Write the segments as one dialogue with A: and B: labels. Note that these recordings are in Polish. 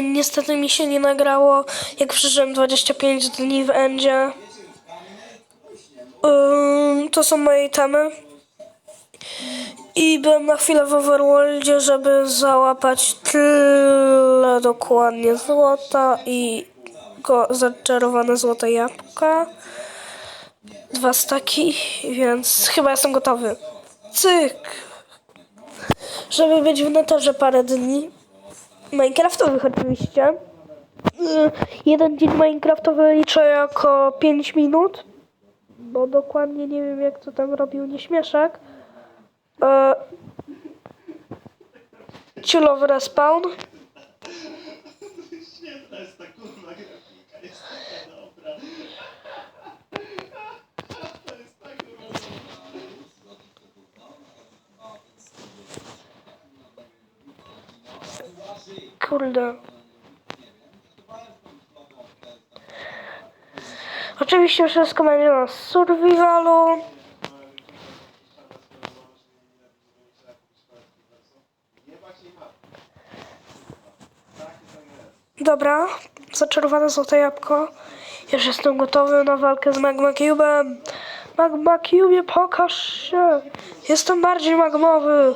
A: Niestety mi się nie nagrało, jak przeżyłem 25 dni w Endzie. Ym, to są moje temy. I byłem na chwilę w Overworldzie, żeby załapać tyle dokładnie złota i go zaczarowane złote jabłka. Dwa staki, więc chyba jestem gotowy. Cyk! Żeby być w neterze parę dni. Minecraftowych oczywiście. Y, Jeden dzień Minecraftowy liczę jako 5 minut, bo dokładnie nie wiem jak to tam robił nieśmieszek. E, Ciulowy respawn.
B: Świetna jest ta kurwa grafika, jest taka dobra. To jest tak kurwa
A: Kurde. Oczywiście wszystko będzie na survivalu. Dobra, zaczarowane złote jabłko. Już jestem gotowy na walkę z Magma Cube'em. Magma Cube, pokaż się. Jestem bardziej magmowy.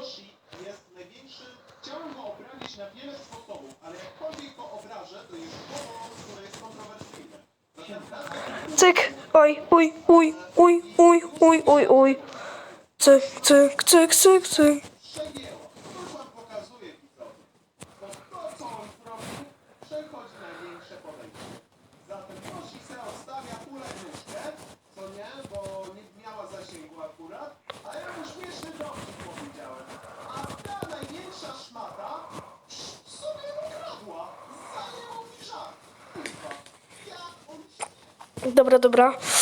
B: jest największy. Chciałem go obrazić na wiele sposobów, ale jakkolwiek go obrażę, to jest słowo, które jest kontrowersyjne. Zatem dawaj
A: Cyk, oj, uj, uj, uj, uj, uj, uj, uj. Cyk, cyk, cyk, cyk, cyk. Dobra, dobra.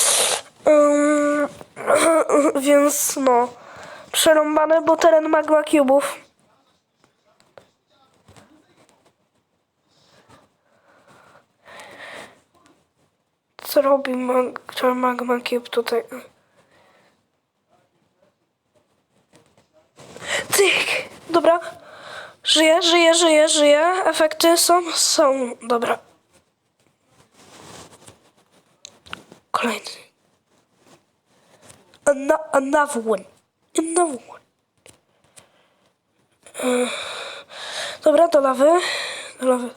A: Więc no. Przerąbane, bo teren magma cubów. Co robi mag magma cube tutaj? Tyk! Dobra. Żyję, żyję, żyję, żyję. Efekty są, są. Dobra. Kolejny. Ano- Another one. Another one. Dobra, do lawy. Do lawy.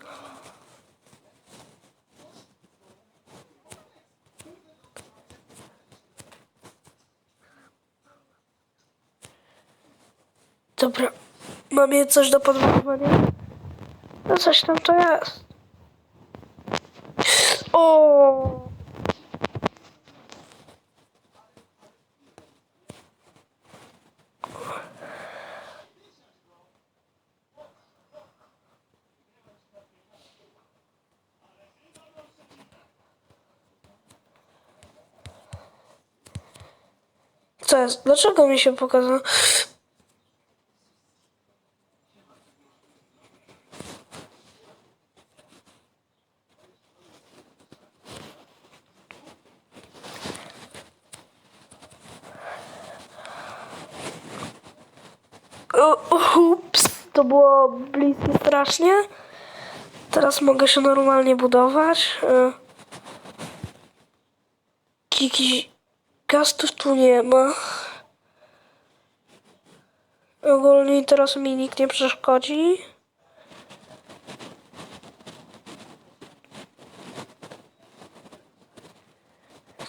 A: Dobra. Mam je coś do podbudowania? No coś tam to jest. O! Co jest? Dlaczego mi się pokazało? Ups, to było bliskie strasznie. Teraz mogę się normalnie budować. E, Jakichś gastów tu nie ma. Ogólnie teraz mi nikt nie przeszkodzi.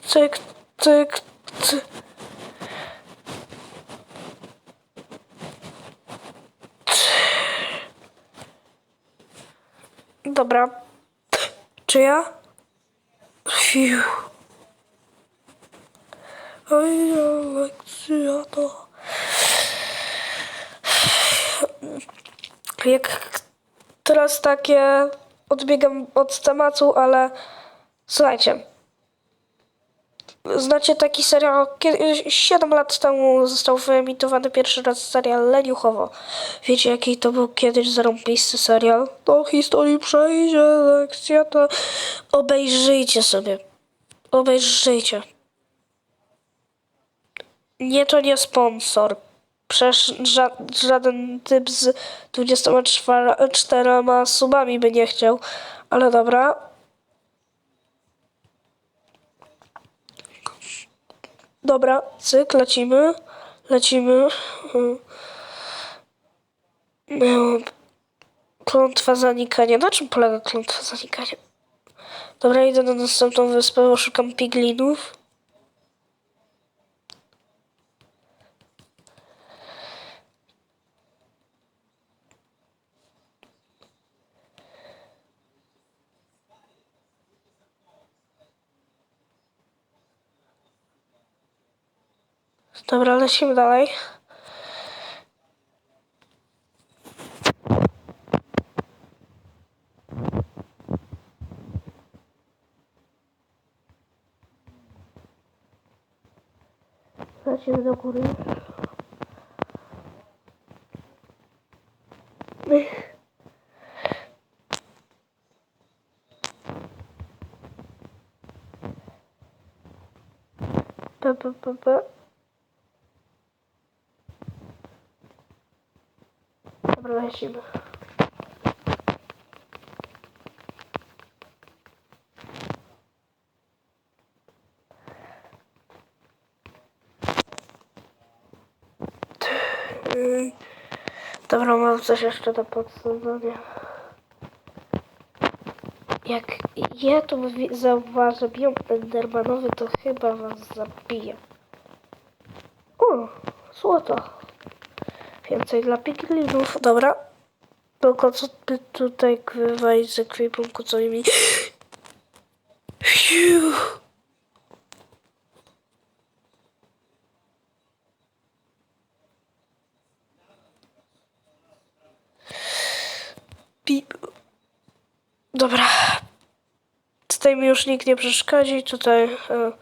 A: Cyk, cyk, cyk. Dobra. Czy ja? Fiu. Oj, lekcja to. Jak teraz takie odbiegam od tematu, ale słuchajcie. Znacie taki serial, kiedy 7 lat temu został wyemitowany pierwszy raz serial Leniuchowo. Wiecie jaki to był kiedyś zarąbisty serial? Do historii przejdzie lekcja to... Obejrzyjcie sobie. Obejrzyjcie. Nie, to nie sponsor. Przecież ża żaden typ z 24 subami by nie chciał. Ale dobra. Dobra, cyk, lecimy. Lecimy. Klątwa zanikania. Na czym polega klątwa zanikania? Dobra, idę na następną wyspę, szukam piglinów. Dobra, lecimy dalej. Lecimy do góry. P, p, p, p. Ej. Dobra, mam coś jeszcze do podsumowania. Jak ja wi- zauważę biom endermanowy, to chyba was zabiję. O, złoto. Więcej dla piglinów. Dobra. Tylko co by tutaj wywalić z ekwipunku, co mi... Dobra. Tutaj mi już nikt nie przeszkodzi. Tutaj e,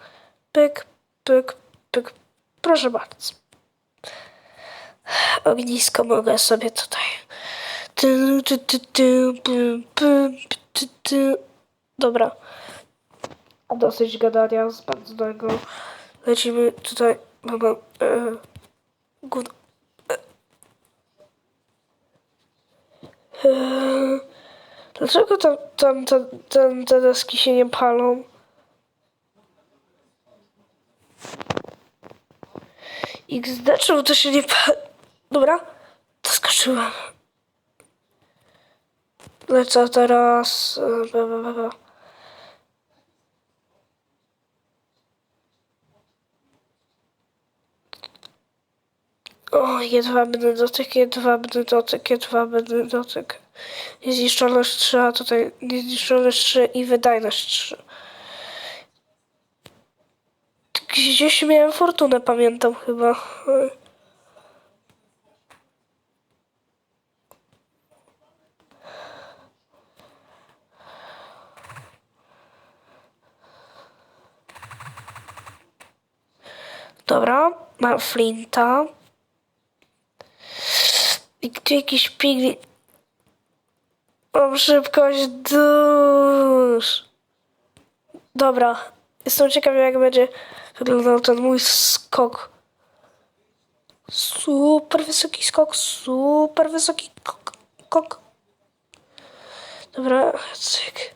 A: pyk, pyk, pyk. Proszę bardzo. Ognisko mogę sobie tutaj. Dobra. A dosyć gadania zbędnego. Lecimy tutaj. Mamy. E, gówno. E, dlaczego tam, tam, tam, tam te deski się nie palą? XD, czemu to się nie pali? Dobra, to skoczyłam. Lecę teraz. e. O, jedwabny dotyk, jedwabny dotyk, jedwabny dotyk. Niezniszczalność 3, a tutaj niezniszczalność 3 i wydajność 3. Gdzieś miałem fortunę, pamiętam chyba. Dobra, mam flinta. I gdzie jakiś piglin? Mam szybkość dusz. Dobra, jestem ciekawy jak będzie wyglądał ten mój skok. Super wysoki skok, super wysoki kok. kok. Dobra, cyk.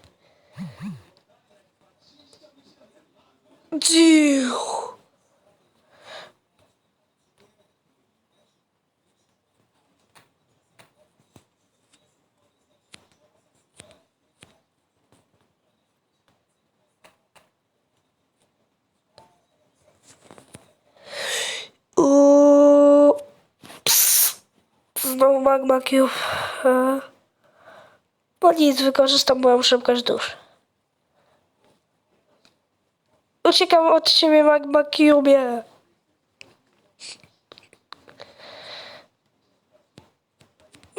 A: Ciu. Magma cube. No nic, wykorzystam moją szybkość dusz. Uciekam od ciebie, magma cube.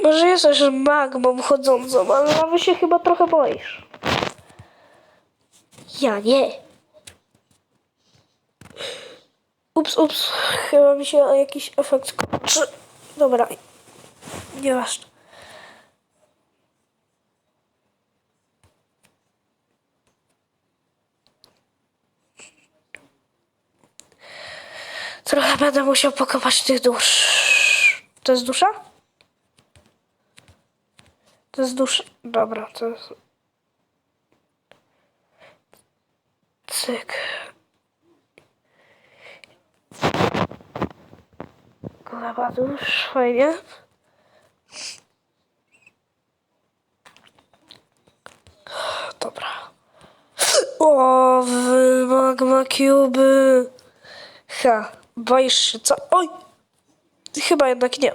A: Może jesteś magmą chodzącą, ale lawy się chyba trochę boisz. Ja nie. Ups, ups, chyba mi się jakiś efekt kończy. Dobra, nieważne. Trochę będę musiał pokopać tych dusz. To jest dusza? To jest dusza. Dobra, to jest. Cyk. Dusz, fajnie. Dobra. O, wy magma cube. Ha, boisz się co? Oj! Chyba jednak nie.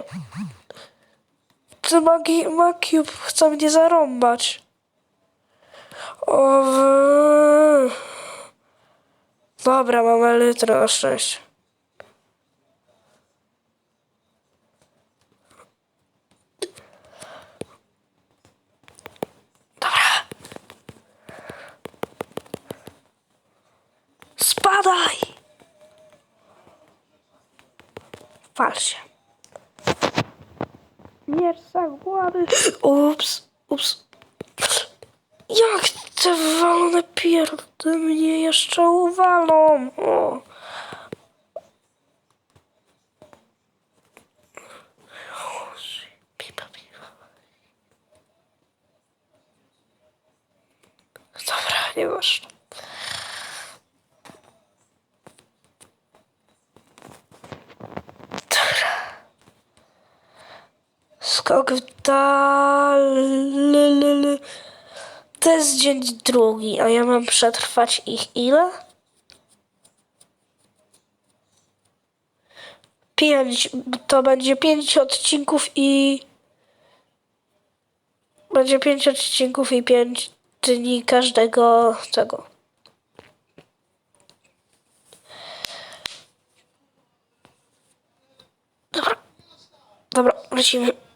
A: Ty magi, Makiub chce mnie zarąbać. O, wy... Dobra, mam elytrę na szczęście. Dobra. Spadaj! Wal się. Mierz zagłady. Ups, ups. Jak te walone pierdy mnie jeszcze uwalą? O. Dobra, nie Skok w dal. To jest dzień drugi, a ja mam przetrwać ich ile? Pięć. To będzie pięć odcinków i. Będzie pięć odcinków i pięć dni każdego tego. Dobra. Dobra, lecimy.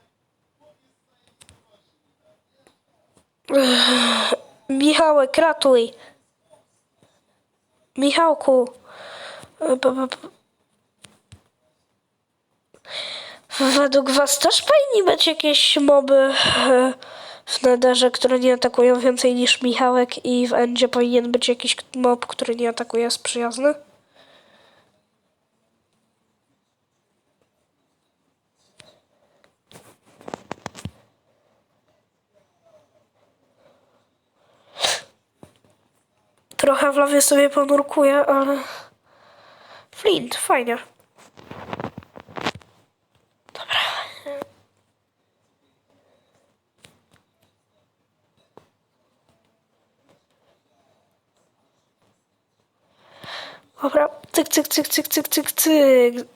A: Michałek, ratuj. Michałku. Według was też powinni być jakieś moby e, w Nederze, które nie atakują więcej niż Michałek i w Endzie powinien być jakiś mob, który nie atakuje, jest przyjazny? Trochę w lawie sobie ponurkuję, ale... Flint, fajnie. Dobra. Dobra, cyk, cyk, cyk, cyk, cyk, cyk, cyk.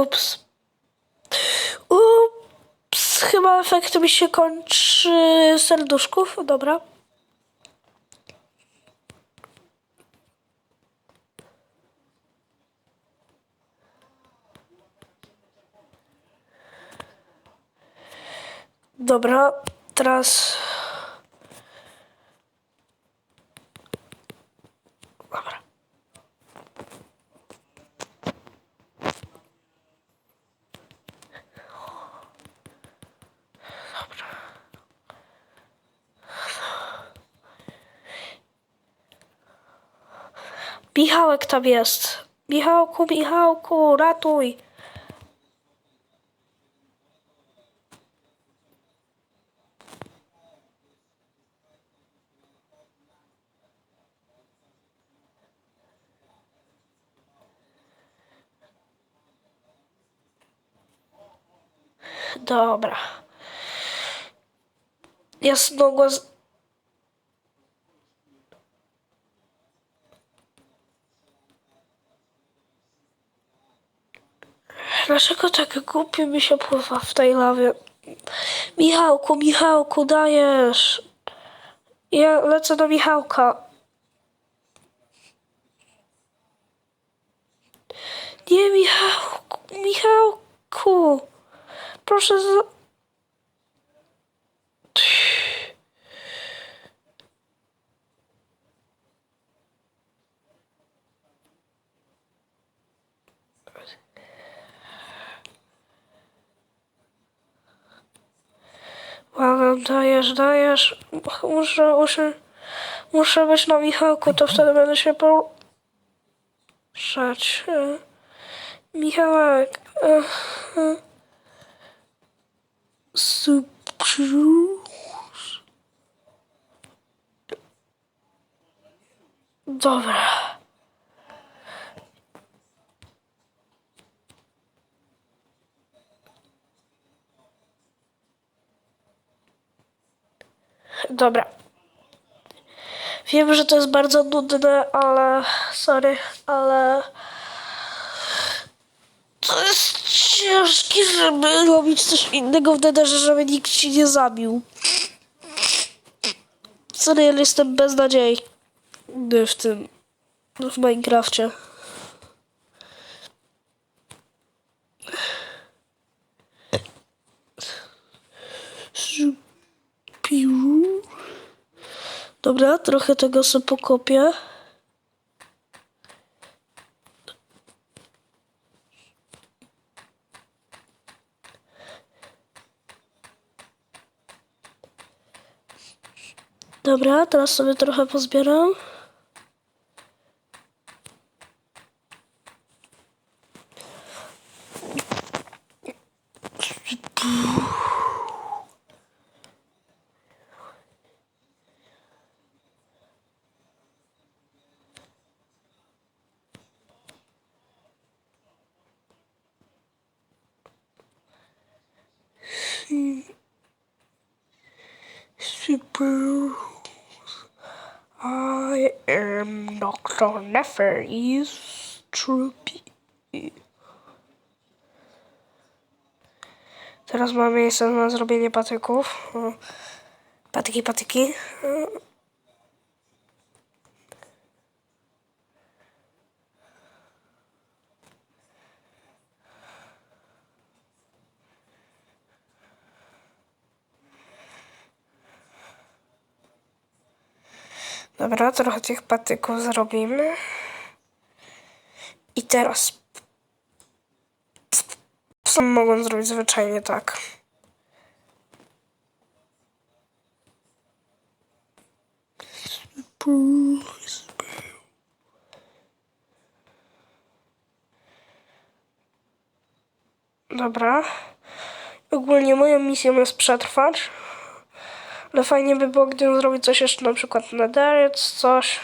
A: Ups. Ups. Chyba efekt mi się kończy serduszków. Dobra. Dobra, teraz. Michałek tam jest. Michałku, Michałku, ratuj. Dobra. Jasnogłos... Dlaczego tak głupio mi się pływa w tej lawie? Michałku, Michałku, dajesz. Ja lecę do Michałka. Nie, Michałku, Michałku. Proszę za... dajesz, dajesz. Muszę, muszę, muszę być na Michałku, to wtedy będę się poruszać. E, Michałek. e, e. Subcruise. Dobra. Dobra. Wiem, że to jest bardzo nudne, ale sorry, ale to jest ciężkie, żeby robić coś innego w Netherze, żeby nikt ci nie zabił. Sorry, ale jestem beznadziejny w tym, w Minecrafcie. Dobra, trochę tego sobie pokopię. Dobra, teraz sobie trochę pozbieram. Super. Am Dr. Neferis Troopy. Teraz mamy miejsce na zrobienie patyków. Patyki, patyki. Dobra, trochę tych patyków zrobimy. I teraz co mogą zrobić zwyczajnie tak. Dobra. Ogólnie moją misją jest przetrwać. Ale fajnie by było, gdybym zrobił coś jeszcze, na przykład nederec, coś.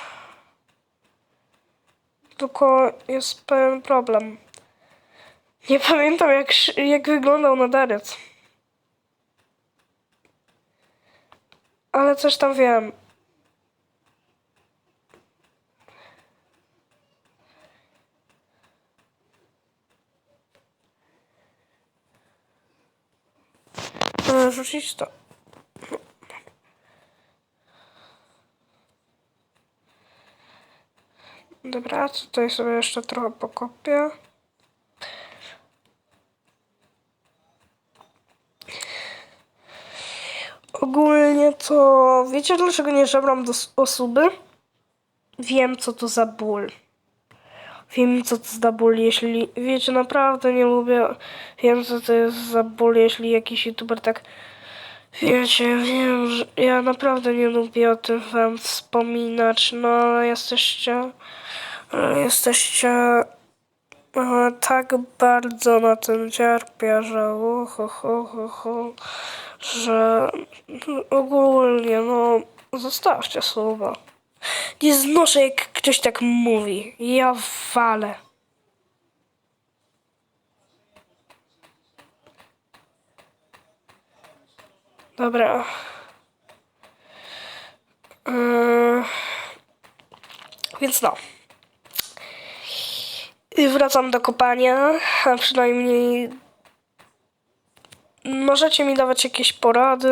A: Tylko jest pewien problem. Nie pamiętam, jak, jak wyglądał nederec. Ale coś tam wiem. E, Rzucić to. Dobra, tutaj sobie jeszcze trochę pokopię. Ogólnie to wiecie dlaczego nie żebram do osoby? Wiem co to za ból. Wiem co to za ból, jeśli wiecie naprawdę nie lubię. Wiem co to jest za ból, jeśli jakiś youtuber tak Wiecie, wiem, że ja naprawdę nie lubię o tym wam wspominać, no ale jesteście, jesteście e, tak bardzo na tym cierpię, że uhu, hu, hu, hu, że ogólnie, no, zostawcie słowa. Nie znoszę, jak ktoś tak mówi. Ja walę. Dobra. Yy, Więc no. I wracam do kopania, a przynajmniej możecie mi dawać jakieś porady.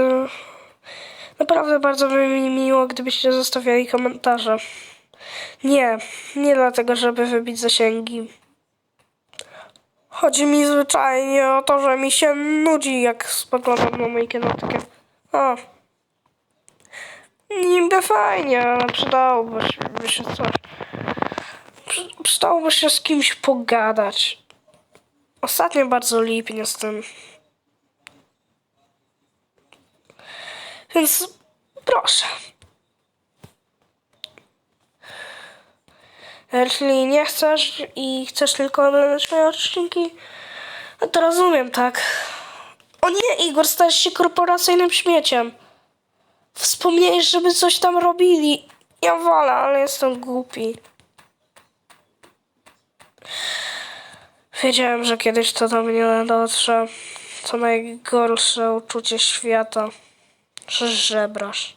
A: Naprawdę bardzo by mi miło, gdybyście zostawiali komentarze. Nie, nie dlatego, żeby wybić zasięgi. Chodzi mi zwyczajnie o to, że mi się nudzi, jak spoglądam na moją kinotkę. O. Niby fajnie, ale przydałoby się, coś. Przy, przydałoby się z kimś pogadać. Ostatnio bardzo lipnie tym. Więc proszę. Jeśli nie chcesz i chcesz tylko oglądać moje odcinki, no to rozumiem, tak. O nie, Igor, stajesz się korporacyjnym śmieciem. Wspomniałeś, żeby coś tam robili. Ja wolę, ale jestem głupi. Wiedziałem, że kiedyś to do mnie dotrze. To najgorsze uczucie świata. Że żebrasz.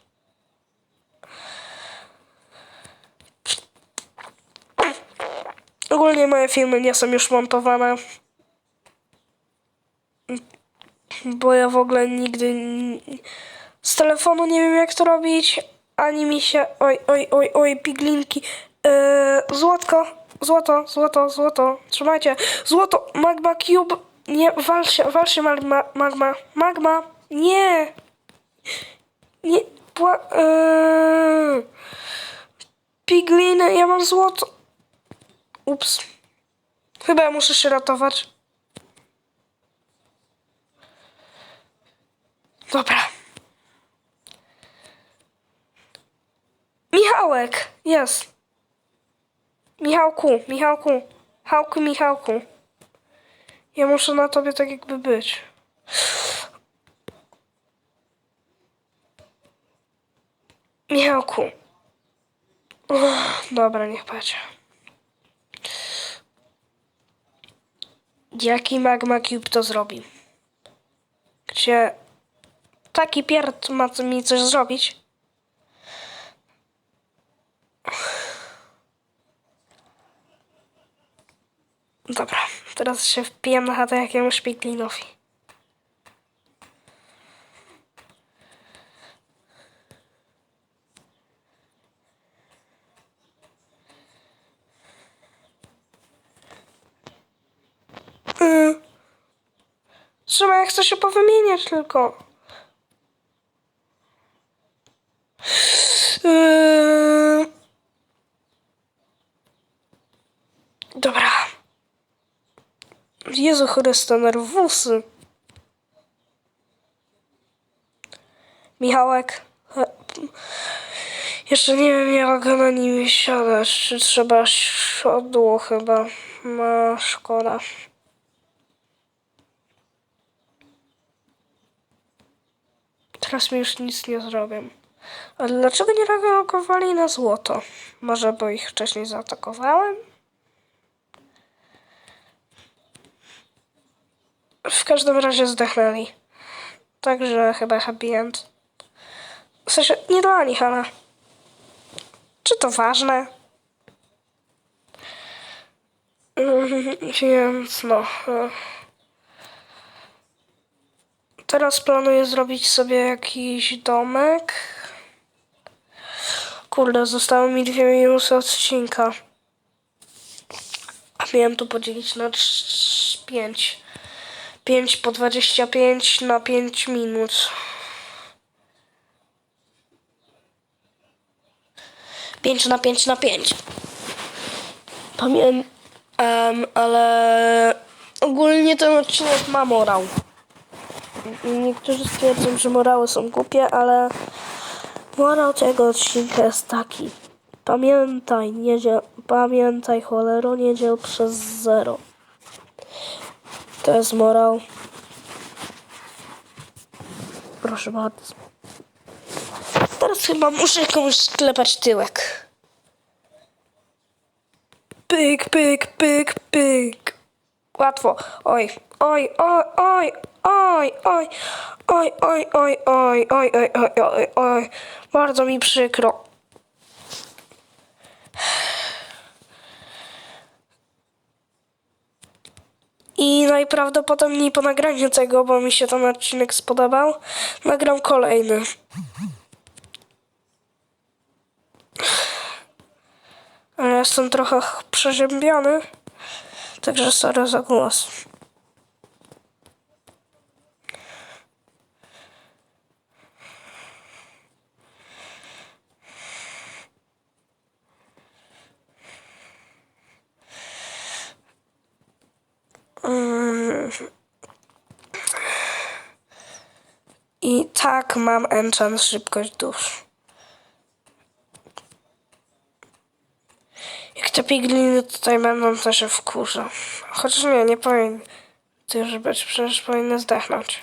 A: Ogólnie moje filmy nie są już montowane. Bo ja w ogóle nigdy z telefonu nie wiem jak to robić. Ani mi się. Oj, oj, oj, oj, piglinki. Yy, złotko, złoto, złoto, złoto. Trzymajcie. Złoto, magma cube. Nie, wal się, wal się, magma, magma, magma. Nie. Nie, pła, yy. Pigliny, ja mam złoto. Ups. Chyba ja muszę się ratować. Dobra. Michałek, jest. Michałku, Michałku. Hałku, Michałku. Ja muszę na tobie tak jakby być. Michałku. Dobra, niech będzie. Jaki Magma Cube to zrobi? Gdzie taki pierd ma mi coś zrobić? Dobra, teraz się wpijam na chatę jakiemuś piglinowi. Yy. Trzeba, ja chcę się powymieniać tylko. Yy. Dobra. Jezu Chryste, nerwusy. Michałek. Jeszcze nie wiem jak na nim siadać. Czy trzeba siodło chyba. Ma szkoda. Teraz mi już nic nie zrobią. Ale dlaczego nie reagowali na złoto? Może bo ich wcześniej zaatakowałem? W każdym razie zdechnęli. Także chyba happy end. W sensie nie dla nich, ale... Czy to ważne? Więc no... e. Teraz planuję zrobić sobie jakiś domek. Kurde, zostały mi dwie minusy odcinka. A miałem to podzielić na 5. 5 po 25 na 5 minut. 5 na 5 na 5. Pamiętam, ale ogólnie ten odcinek ma morał. Niektórzy stwierdzą, że morały są głupie, ale morał tego odcinka jest taki. Pamiętaj, nie dziel, pamiętaj cholero, nie dziel przez zero. To jest morał. Proszę bardzo. Teraz chyba muszę komuś sklepać tyłek. Pyk, pyk, pyk, pyk. Łatwo. Oj, oj, oj, oj, oj, oj, oj, oj, oj, oj, oj, oj, oj, oj, oj. Bardzo mi przykro. I najprawdopodobniej po nagraniu tego, bo mi się ten odcinek spodobał, nagram kolejny. Ale jestem trochę ch- przeziębiony, także sorry za głos. I tak mam enchant szybkość dusz. Jak te pigliny tutaj będą, to się wkurzą. Chociaż nie, nie powinny. To już być, przecież powinny zdechnąć.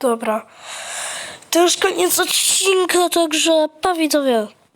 A: Dobra. To już koniec odcinka, także pa widzowie.